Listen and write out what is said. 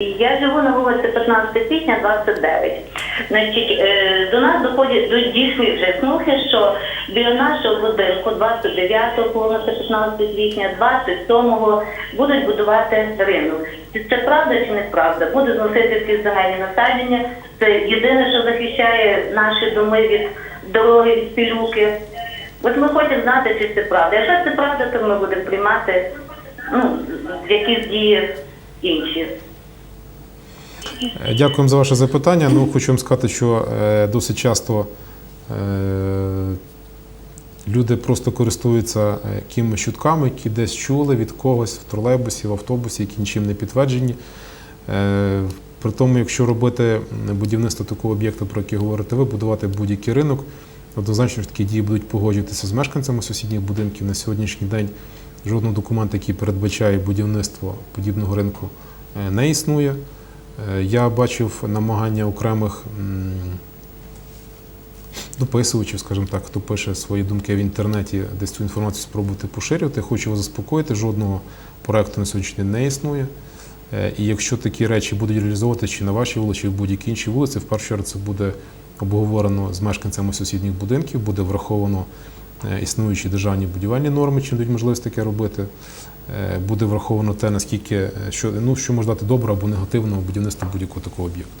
Я живу на вулиці 15 квітня, 29. Значить, е, до нас доходять до дійшли вже слухи, що біля нашого будинку 29-го, вулиця 15 квітня, 27-го будуть будувати ринок. Це правда чи неправда? Будуть зносити ці земельні насадження. Це єдине, що захищає наші доми від дороги, від пілюки. От ми хочемо знати, чи це правда. Якщо це правда, то ми будемо приймати ну, якісь дії інші. Е, Дякуємо за ваше запитання. Ну, хочу вам сказати, що е, досить часто е, люди просто користуються якимись чутками, які десь чули від когось в тролейбусі, в автобусі, які нічим не підтверджені. При тому, якщо робити будівництво такого об'єкту, про який говорите ви, будувати будь-який ринок, однозначно такі дії будуть погоджуватися з мешканцями сусідніх будинків на сьогоднішній день. Жодного документу, який передбачає будівництво подібного ринку, не існує. Е, Я бачив намагання окремих дописувачів, скажімо так, хто пише свої думки в інтернеті, десь цю інформацію спробувати поширювати. Хочу вас заспокоїти, жодного проекту на сьогоднішній день не існує. Е, І якщо такі речі будуть реалізовувати чи на вашій вулиці, чи в будь-якій іншій вулиці, в першу чергу це буде обговорено з мешканцями сусідніх будинків, буде враховано е, існуючі державні будівельні норми, чи дають можливість таке робити. Е, Буде враховано те, наскільки е, що, ну, що може дати добре або негативно будівництво будь-якого такого об'єкту.